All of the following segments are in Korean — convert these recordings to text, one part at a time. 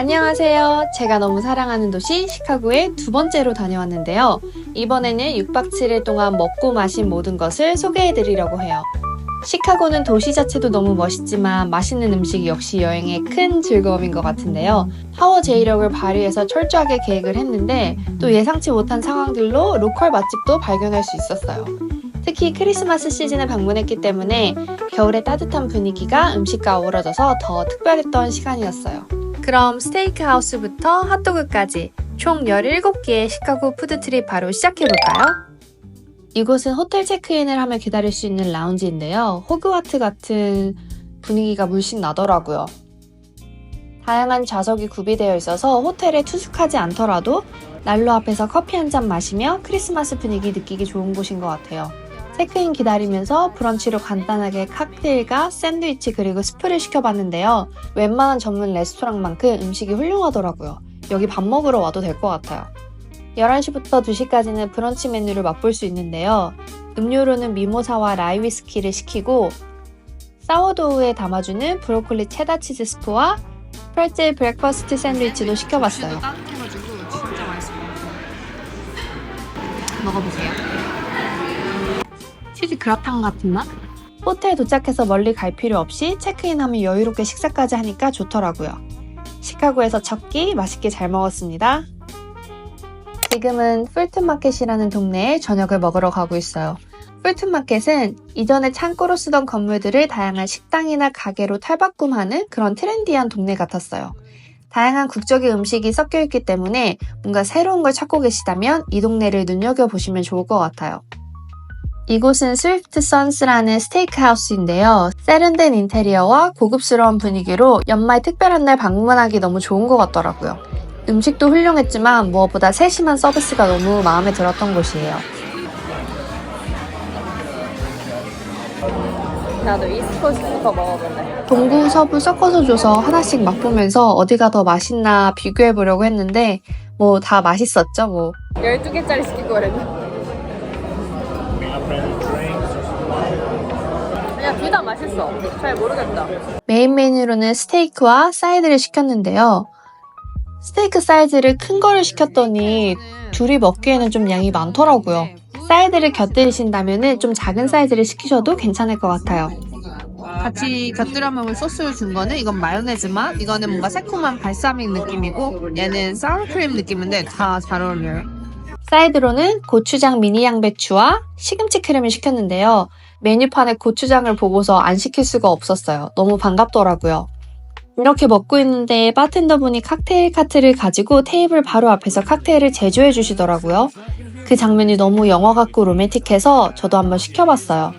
안녕하세요. 제가 너무 사랑하는 도시 시카고에 두 번째로 다녀왔는데요. 이번에는 6박 7일 동안 먹고 마신 모든 것을 소개해 드리려고 해요. 시카고는 도시 자체도 너무 멋있지만 맛있는 음식이 역시 여행의 큰 즐거움인 것 같은데요. 파워 제이력을 발휘해서 철저하게 계획을 했는데 또 예상치 못한 상황들로 로컬 맛집도 발견할 수 있었어요. 특히 크리스마스 시즌에 방문했기 때문에 겨울의 따뜻한 분위기가 음식과 어우러져서 더 특별했던 시간이었어요. 그럼 스테이크 하우스부터 핫도그까지 총 17개의 시카고 푸드 트립 바로 시작해볼까요? 이곳은 호텔 체크인을 하며 기다릴 수 있는 라운지인데요. 호그와트 같은 분위기가 물씬 나더라고요. 다양한 좌석이 구비되어 있어서 호텔에 투숙하지 않더라도 난로 앞에서 커피 한 잔 마시며 크리스마스 분위기 느끼기 좋은 곳인 것 같아요. 체크인 기다리면서 브런치로 간단하게 칵테일과 샌드위치 그리고 스프를 시켜봤는데요. 웬만한 전문 레스토랑만큼 음식이 훌륭하더라고요. 여기 밥 먹으러 와도 될 것 같아요. 11시부터 2시까지는 브런치 메뉴를 맛볼 수 있는데요. 음료로는 미모사와 라이 위스키를 시키고 사워도우에 담아주는 브로콜리 체다 치즈 스프와 프레첼 브렉퍼스트 샌드위치도 시켜봤어요. 따뜻해가지고 진짜 같아요. 먹어보세요. 치즈 그라탕 같은 맛? 호텔 도착해서 멀리 갈 필요 없이 체크인하면 여유롭게 식사까지 하니까 좋더라고요. 시카고에서 첫 끼 맛있게 잘 먹었습니다. 지금은 풀튼마켓이라는 동네에 저녁을 먹으러 가고 있어요. 풀튼마켓은 이전에 창고로 쓰던 건물들을 다양한 식당이나 가게로 탈바꿈하는 그런 트렌디한 동네 같았어요. 다양한 국적의 음식이 섞여 있기 때문에 뭔가 새로운 걸 찾고 계시다면 이 동네를 눈여겨보시면 좋을 것 같아요. 이곳은 스위프트 선스라는 스테이크 하우스인데요. 세련된 인테리어와 고급스러운 분위기로 연말 특별한 날 방문하기 너무 좋은 것 같더라고요. 음식도 훌륭했지만 무엇보다 세심한 서비스가 너무 마음에 들었던 곳이에요. 나도 이스트코스트 거 먹어볼래. 동구, 서부 섞어서 줘서 하나씩 맛보면서 어디가 더 맛있나 비교해보려고 했는데 뭐 다 맛있었죠 뭐. 12개짜리 시킬 거 그랬나? 그냥 둘 다 맛있어. 잘 모르겠다. 메인 메뉴로는 스테이크와 사이드를 시켰는데요. 스테이크 사이즈를 큰 거를 시켰더니 둘이 먹기에는 좀 양이 많더라고요. 사이드를 곁들이신다면 좀 작은 사이즈를 시키셔도 괜찮을 것 같아요. 같이 곁들여 먹을 소스를 준 거는 이건 마요네즈만 이거는 뭔가 새콤한 발사믹 느낌이고 얘는 사워크림 느낌인데 다 잘 어울려요. 사이드로는 고추장 미니 양배추와 시금치 크림을 시켰는데요. 메뉴판에 고추장을 보고서 안 시킬 수가 없었어요. 너무 반갑더라고요. 이렇게 먹고 있는데 바텐더분이 칵테일 카트를 가지고 테이블 바로 앞에서 칵테일을 제조해 주시더라고요. 그 장면이 너무 영화 같고 로맨틱해서 저도 한번 시켜봤어요.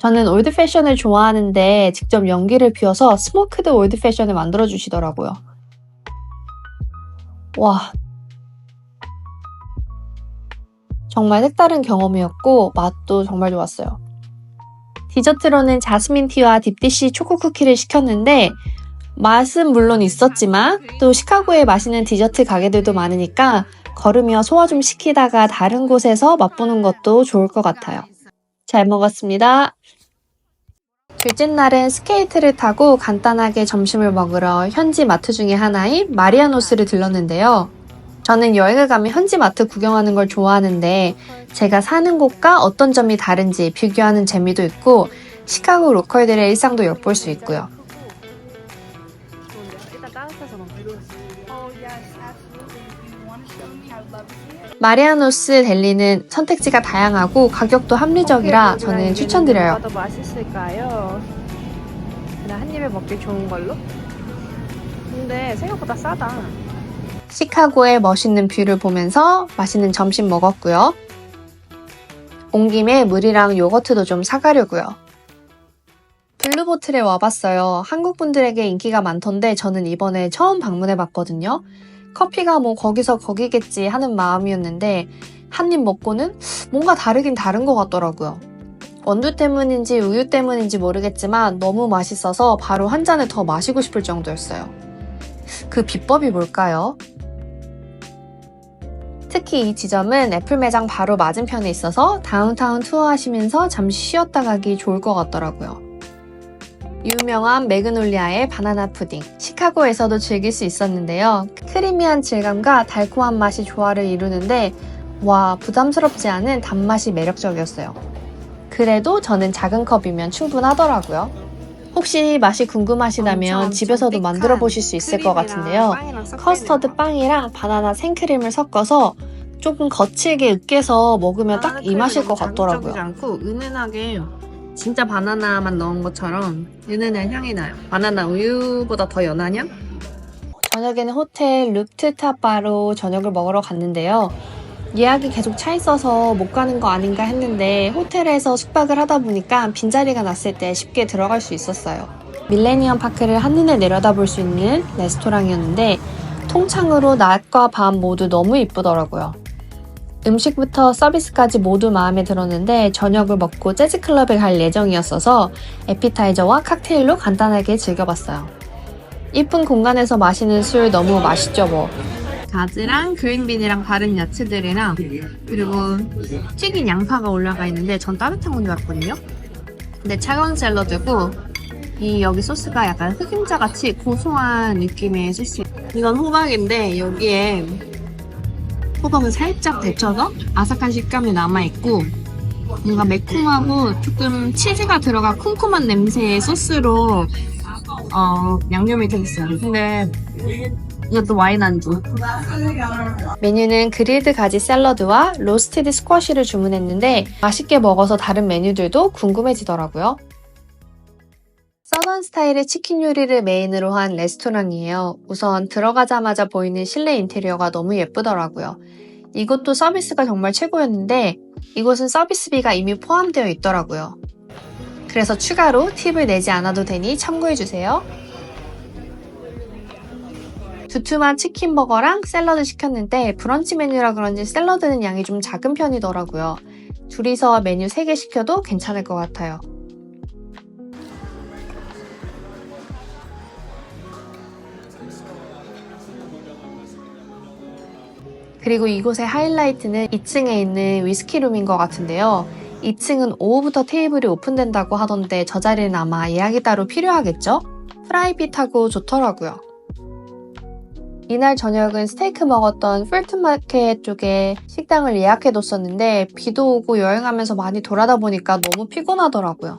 저는 올드 패션을 좋아하는데 직접 연기를 피워서 스모크드 올드 패션을 만들어 주시더라고요. 와. 정말 색다른 경험이었고 맛도 정말 좋았어요. 디저트로는 자스민 티와 딥디시 초코 쿠키를 시켰는데 맛은 물론 있었지만 또 시카고에 맛있는 디저트 가게들도 많으니까 걸으며 소화 좀 시키다가 다른 곳에서 맛보는 것도 좋을 것 같아요. 잘 먹었습니다. 둘째 날은 스케이트를 타고 간단하게 점심을 먹으러 현지 마트 중에 하나인 마리아노스를 들렀는데요. 저는 여행을 가면 현지 마트 구경하는 걸 좋아하는데 제가 사는 곳과 어떤 점이 다른지 비교하는 재미도 있고 시카고 로컬들의 일상도 엿볼 수 있고요. 마리아노스 델리는 선택지가 다양하고 가격도 합리적이라 저는 추천드려요. 더 맛있을까요? 그냥 한 입에 먹기 좋은 걸로? 근데 생각보다 싸다. 시카고의 멋있는 뷰를 보면서 맛있는 점심 먹었고요. 온 김에 물이랑 요거트도 좀 사가려고요. 블루보틀에 와봤어요. 한국 분들에게 인기가 많던데 저는 이번에 처음 방문해봤거든요. 커피가 뭐 거기서 거기겠지 하는 마음이었는데 한 입 먹고는 뭔가 다르긴 다른 것 같더라고요. 원두 때문인지 우유 때문인지 모르겠지만 너무 맛있어서 바로 한 잔을 더 마시고 싶을 정도였어요. 그 비법이 뭘까요? 특히 이 지점은 애플 매장 바로 맞은편에 있어서 다운타운 투어 하시면서 잠시 쉬었다 가기 좋을 것 같더라고요. 유명한 매그놀리아의 바나나 푸딩. 시카고에서도 즐길 수 있었는데요. 크리미한 질감과 달콤한 맛이 조화를 이루는데 와, 부담스럽지 않은 단맛이 매력적이었어요. 그래도 저는 작은 컵이면 충분하더라고요. 혹시 맛이 궁금하시다면 집에서도 만들어 보실 수 있을 것 같은데요. 커스터드 빵이랑 바나나 생크림을 섞어서 조금 거칠게 으깨서 먹으면 딱 이 맛일 것 같더라고요. 않고 은은하게 진짜 바나나만 넣은 것처럼 은은한 향이 나요. 바나나 우유보다 더 연한 향? 저녁에는 호텔 루프트탑바로 저녁을 먹으러 갔는데요. 예약이 계속 차 있어서 못 가는 거 아닌가 했는데 호텔에서 숙박을 하다 보니까 빈자리가 났을 때 쉽게 들어갈 수 있었어요. 밀레니엄 파크를 한눈에 내려다볼 수 있는 레스토랑이었는데 통창으로 낮과 밤 모두 너무 이쁘더라고요. 음식부터 서비스까지 모두 마음에 들었는데 저녁을 먹고 재즈 클럽에 갈 예정이었어서 에피타이저와 칵테일로 간단하게 즐겨봤어요. 이쁜 공간에서 마시는 술 너무 맛있죠 뭐. 가지랑 그린빈이랑 다른 야채들이랑 그리고 튀긴 양파가 올라가 있는데 전 따뜻한 건 줄 알았거든요. 근데 차가운 샐러드고 이 여기 소스가 약간 흑임자 같이 고소한 느낌의 소스. 이건 호박인데 여기에 호박을 살짝 데쳐서 아삭한 식감이 남아 있고 뭔가 매콤하고 조금 치즈가 들어가 쿰쿰한 냄새의 소스로 어, 양념이 돼 있어요. 근데 이것도 와인 안주. 메뉴는 그릴드 가지 샐러드와 로스티드 스쿼시를 주문했는데 맛있게 먹어서 다른 메뉴들도 궁금해지더라고요. 서던 스타일의 치킨 요리를 메인으로 한 레스토랑이에요. 우선 들어가자마자 보이는 실내 인테리어가 너무 예쁘더라고요. 이곳도 서비스가 정말 최고였는데 이곳은 서비스비가 이미 포함되어 있더라고요. 그래서 추가로 팁을 내지 않아도 되니 참고해주세요. 두툼한 치킨 버거랑 샐러드 시켰는데 브런치 메뉴라 그런지 샐러드는 양이 좀 작은 편이더라고요. 둘이서 메뉴 3개 시켜도 괜찮을 것 같아요. 그리고 이곳의 하이라이트는 2층에 있는 위스키룸인 것 같은데요. 2층은 오후부터 테이블이 오픈된다고 하던데 저 자리는 아마 예약이 따로 필요하겠죠? 프라이빗하고 좋더라고요. 이날 저녁은 스테이크 먹었던 풀트마켓 쪽에 식당을 예약해뒀었는데 비도 오고 여행하면서 많이 돌아다 보니까 너무 피곤하더라고요.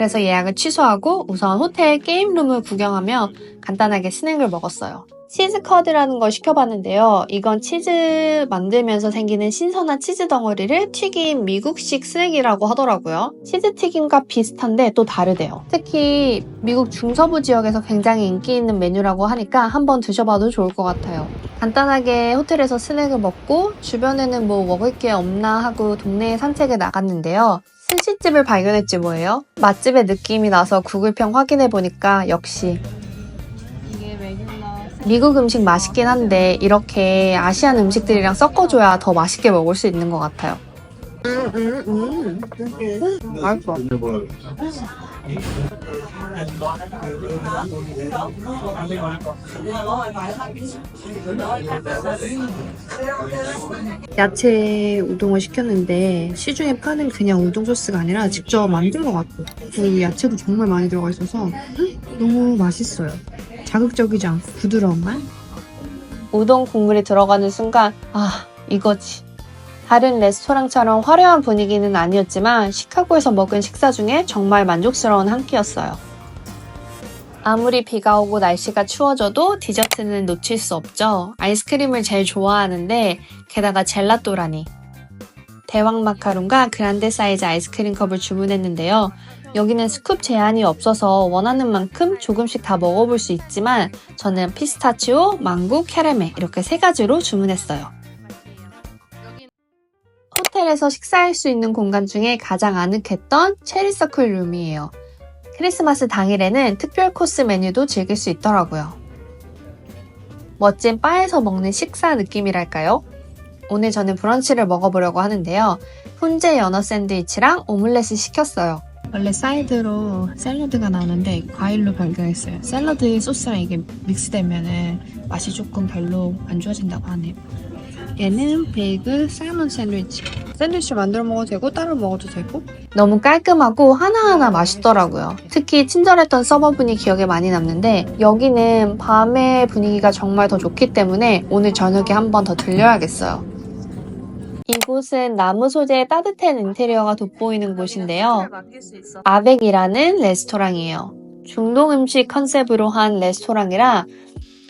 그래서 예약을 취소하고 우선 호텔 게임룸을 구경하며 간단하게 스낵을 먹었어요. 치즈 커드라는 걸 시켜봤는데요. 이건 치즈 만들면서 생기는 신선한 치즈 덩어리를 튀긴 미국식 스낵이라고 하더라고요. 치즈 튀김과 비슷한데 또 다르대요. 특히 미국 중서부 지역에서 굉장히 인기 있는 메뉴라고 하니까 한번 드셔봐도 좋을 것 같아요. 간단하게 호텔에서 스낵을 먹고 주변에는 뭐 먹을 게 없나 하고 동네에 산책을 나갔는데요. 스시집을 발견했지 뭐예요? 맛집의 느낌이 나서 구글평 확인해보니까 역시 미국 음식 맛있긴 한데 이렇게 아시안 음식들이랑 섞어줘야 더 맛있게 먹을 수 있는 것 같아요. 야채 우동을 시켰는데 시중에 파는 그냥 우동 소스가 아니라 직접 만든 것 같고 그리고 야채도 정말 많이 들어가 있어서 너무 맛있어요. 자극적이지 않고 부드러운 맛? 우동 국물이 들어가는 순간 아 이거지. 다른 레스토랑처럼 화려한 분위기는 아니었지만 시카고에서 먹은 식사 중에 정말 만족스러운 한 끼였어요. 아무리 비가 오고 날씨가 추워져도 디저트는 놓칠 수 없죠. 아이스크림을 제일 좋아하는데 게다가 젤라또라니. 대왕 마카롱과 그란데 사이즈 아이스크림 컵을 주문했는데요. 여기는 스쿱 제한이 없어서 원하는 만큼 조금씩 다 먹어볼 수 있지만 저는 피스타치오, 망고, 캐러멜 이렇게 세 가지로 주문했어요. 호텔에서 식사할 수 있는 공간 중에 가장 아늑했던 체리서클 룸이에요. 크리스마스 당일에는 특별 코스 메뉴도 즐길 수 있더라고요. 멋진 바에서 먹는 식사 느낌이랄까요? 오늘 저는 브런치를 먹어보려고 하는데요. 훈제 연어 샌드위치랑 오믈렛을 시켰어요. 원래 사이드로 샐러드가 나오는데 과일로 변경했어요. 샐러드 소스랑 이게 믹스되면은 맛이 조금 별로 안 좋아진다고 하네요. 얘는 베이글 살몬 샌드위치. 샌드위치 만들어 먹어도 되고 따로 먹어도 되고 너무 깔끔하고 하나하나 맛있더라고요. 특히 친절했던 서버분이 기억에 많이 남는데 여기는 밤의 분위기가 정말 더 좋기 때문에 오늘 저녁에 한 번 더 들려야겠어요. 이곳은 나무 소재의 따뜻한 인테리어가 돋보이는 곳인데요. 아벡이라는 레스토랑이에요. 중동 음식 컨셉으로 한 레스토랑이라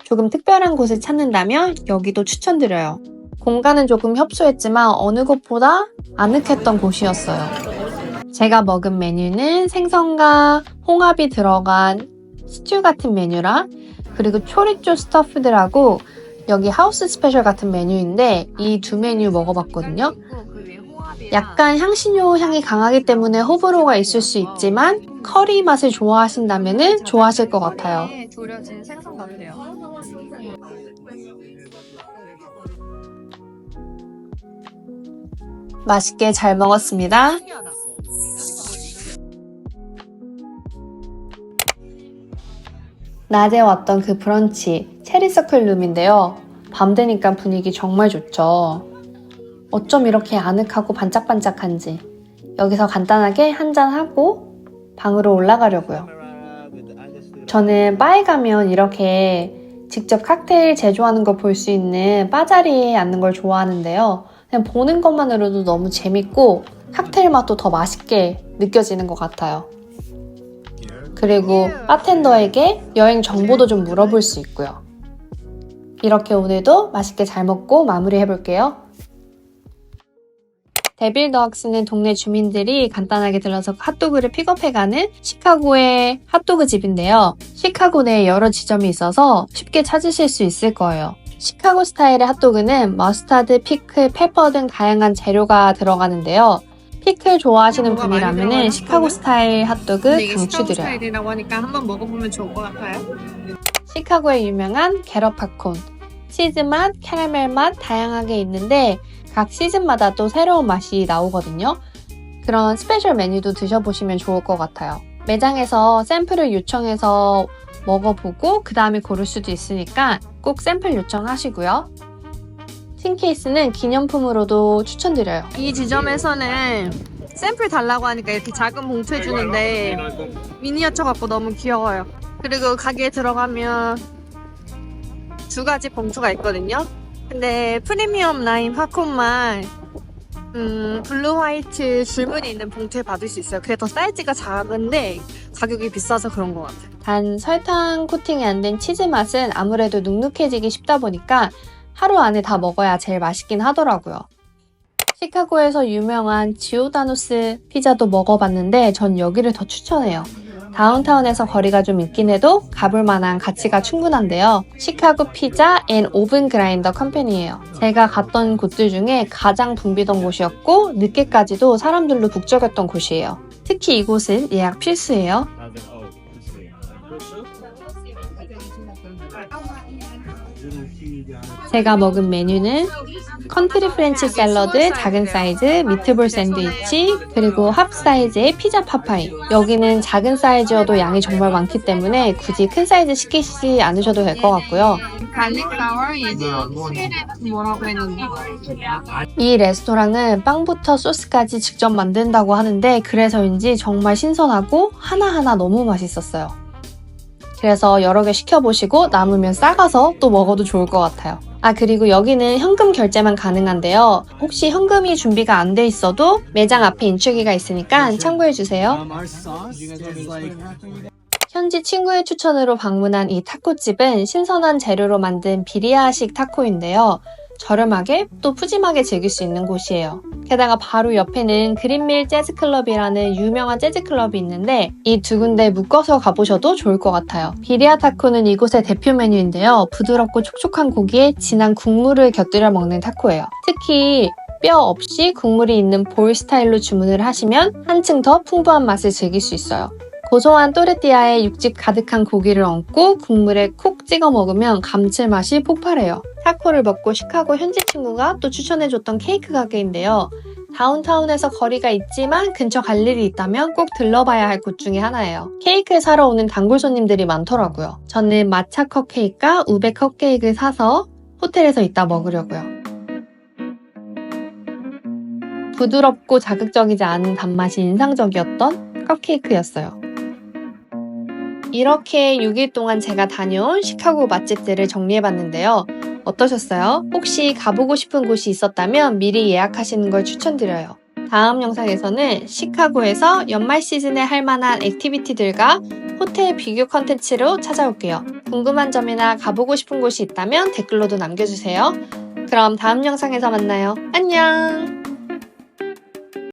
조금 특별한 곳을 찾는다면 여기도 추천드려요. 공간은 조금 협소했지만 어느 곳보다 아늑했던 곳이었어요. 제가 먹은 메뉴는 생선과 홍합이 들어간 스튜 같은 메뉴라 그리고 초리쪼 스터프드라고 여기 하우스 스페셜 같은 메뉴인데 이 두 메뉴 먹어봤거든요. 약간 향신료 향이 강하기 때문에 호불호가 있을 수 있지만 커리 맛을 좋아하신다면 좋아하실 것 같아요. 맛있게 잘 먹었습니다. 낮에 왔던 그 브런치 체리서클 룸인데요. 밤 되니까 분위기 정말 좋죠. 어쩜 이렇게 아늑하고 반짝반짝한지 여기서 간단하게 한잔하고 방으로 올라가려고요. 저는 바에 가면 이렇게 직접 칵테일 제조하는 걸볼수 있는 바 자리에 앉는 걸 좋아하는데요. 그냥 보는 것만으로도 너무 재밌고 칵테일 맛도 더 맛있게 느껴지는 것 같아요. 그리고 바텐더에게 여행 정보도 좀 물어볼 수 있고요. 이렇게 오늘도 맛있게 잘 먹고 마무리 해 볼게요. 데빌 더학스는 동네 주민들이 간단하게 들러서 핫도그를 픽업해가는 시카고의 핫도그 집인데요. 시카고 내에 여러 지점이 있어서 쉽게 찾으실 수 있을 거예요. 시카고 스타일의 핫도그는 머스타드, 피클, 페퍼 등 다양한 재료가 들어가는데요. 피클 좋아하시는 많이 분이라면 시카고? 스타일 핫도그 강추드려요. 스타일이라고 하니까 한번 먹어보면 좋을 것 같아요. 시카고의 유명한 게러팝콘. 치즈 맛, 캐러멜 맛 다양하게 있는데 각 시즌마다 또 새로운 맛이 나오거든요. 그런 스페셜 메뉴도 드셔보시면 좋을 것 같아요. 매장에서 샘플을 요청해서 먹어보고 그 다음에 고를 수도 있으니까 꼭 샘플 요청하시고요. 틴케이스는 기념품으로도 추천드려요. 이 지점에서는 샘플 달라고 하니까 이렇게 작은 봉투 해주는데 미니어처 같고 너무 귀여워요. 그리고 가게에 들어가면 두 가지 봉투가 있거든요. 근데 프리미엄 라인 팝콘만 음, 블루 화이트 줄무늬 있는 봉투에 받을 수 있어요. 그게 더 사이즈가 작은데 가격이 비싸서 그런 것 같아요. 단 설탕 코팅이 안 된 치즈 맛은 아무래도 눅눅해지기 쉽다 보니까 하루 안에 다 먹어야 제일 맛있긴 하더라고요. 시카고에서 유명한 지오다노스 피자도 먹어봤는데 전 여기를 더 추천해요. 다운타운에서 거리가 좀 있긴 해도 가볼 만한 가치가 충분한데요. 시카고 피자 앤 오븐 그라인더 컴퍼니예요. 제가 갔던 곳들 중에 가장 붐비던 곳이었고 늦게까지도 사람들로 북적였던 곳이에요. 특히 이곳은 예약 필수예요. 제가 먹은 메뉴는 컨트리 프렌치 샐러드 작은 사이즈, 미트볼 샌드위치, 그리고 합 사이즈의 피자 파파이. 여기는 작은 사이즈여도 양이 정말 많기 때문에 굳이 큰 사이즈 시키지 않으셔도 될 것 같고요. 이 레스토랑은 빵부터 소스까지 직접 만든다고 하는데 그래서인지 정말 신선하고 하나하나 너무 맛있었어요. 그래서 여러 개 시켜보시고 남으면 싸가서 또 먹어도 좋을 것 같아요. 아, 그리고 여기는 현금 결제만 가능한데요. 혹시 현금이 준비가 안 돼 있어도 매장 앞에 인출기가 있으니까 참고해주세요. Like 현지 친구의 추천으로 방문한 이 타코집은 신선한 재료로 만든 비리아식 타코인데요. 저렴하게 또 푸짐하게 즐길 수 있는 곳이에요. 게다가 바로 옆에는 그린밀 재즈클럽이라는 유명한 재즈클럽이 있는데 이 두 군데 묶어서 가보셔도 좋을 것 같아요. 비리아 타코는 이곳의 대표 메뉴인데요. 부드럽고 촉촉한 고기에 진한 국물을 곁들여 먹는 타코예요. 특히 뼈 없이 국물이 있는 볼 스타일로 주문을 하시면 한층 더 풍부한 맛을 즐길 수 있어요. 고소한 또레띠아에 육즙 가득한 고기를 얹고 국물에 콕 찍어 먹으면 감칠맛이 폭발해요. 타코를 먹고 시카고 현지 친구가 또 추천해줬던 케이크 가게인데요. 다운타운에서 거리가 있지만 근처 갈 일이 있다면 꼭 들러봐야 할 곳 중에 하나예요. 케이크를 사러 오는 단골 손님들이 많더라고요. 저는 마차 컵케이크와 우베 컵케이크를 사서 호텔에서 이따 먹으려고요. 부드럽고 자극적이지 않은 단맛이 인상적이었던 컵케이크였어요. 이렇게 6일 동안 제가 다녀온 시카고 맛집들을 정리해봤는데요. 어떠셨어요? 혹시 가보고 싶은 곳이 있었다면 미리 예약하시는 걸 추천드려요. 다음 영상에서는 시카고에서 연말 시즌에 할 만한 액티비티들과 호텔 비교 컨텐츠로 찾아올게요. 궁금한 점이나 가보고 싶은 곳이 있다면 댓글로도 남겨주세요. 그럼 다음 영상에서 만나요. 안녕!